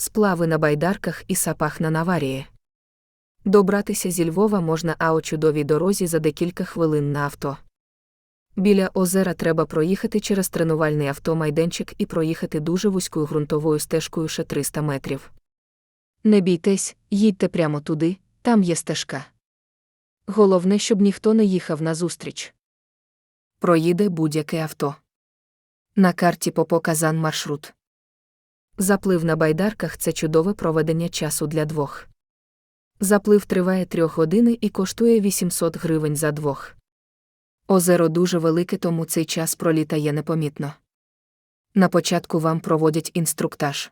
Сплави на байдарках і сапах на Наварії. Добратися зі Львова можна а у чудовій дорозі за декілька хвилин на авто. Біля озера треба проїхати через тренувальний автомайданчик і проїхати дуже вузькою ґрунтовою стежкою ще 300 метрів. Не бійтесь, їдьте прямо туди, там є стежка. Головне, щоб ніхто не їхав назустріч. Проїде будь-яке авто. На карті попоказан маршрут. Заплив на байдарках це чудове проведення часу для двох. Заплив триває трьох години і коштує 800 гривень за двох. Озеро дуже велике, тому цей час пролітає непомітно. На початку вам проводять інструктаж.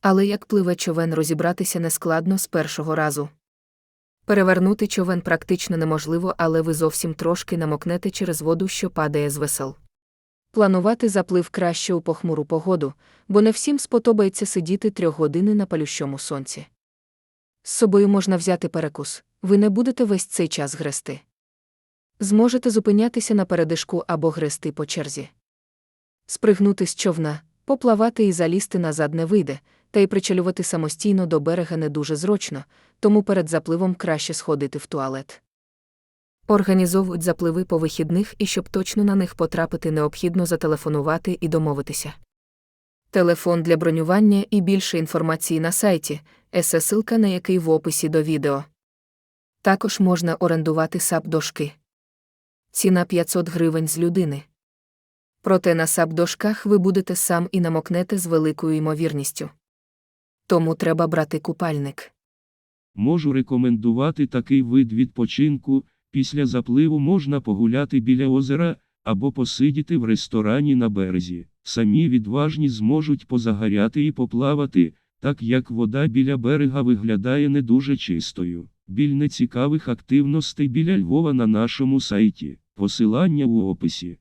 Але як пливе човен розібратися нескладно з першого разу. Перевернути човен практично неможливо, але ви зовсім трошки намокнете через воду, що падає з весел. Планувати заплив краще у похмуру погоду, бо не всім сподобається сидіти трьох години на палющому сонці. З собою можна взяти перекус, ви не будете весь цей час грести. Зможете зупинятися на передишку або грести по черзі. Спригнути з човна, поплавати і залізти назад не вийде, та й причалювати самостійно до берега не дуже зручно, тому перед запливом краще сходити в туалет. Організовують запливи по вихідних і щоб точно на них потрапити, необхідно зателефонувати і домовитися. Телефон для бронювання і більше інформації на сайті, ССилка на який в описі до відео. Також можна орендувати сап-дошки. Ціна 500 гривень з людини. Проте на сап-дошках ви будете сам і намокнете з великою ймовірністю. Тому треба брати купальник. Можу рекомендувати такий вид відпочинку. Після запливу можна погуляти біля озера або посидіти в ресторані на березі. Самі відважні зможуть позагоряти і поплавати, так як вода біля берега виглядає не дуже чистою. Біль нецікавих активностей біля Львова на нашому сайті. Посилання у описі.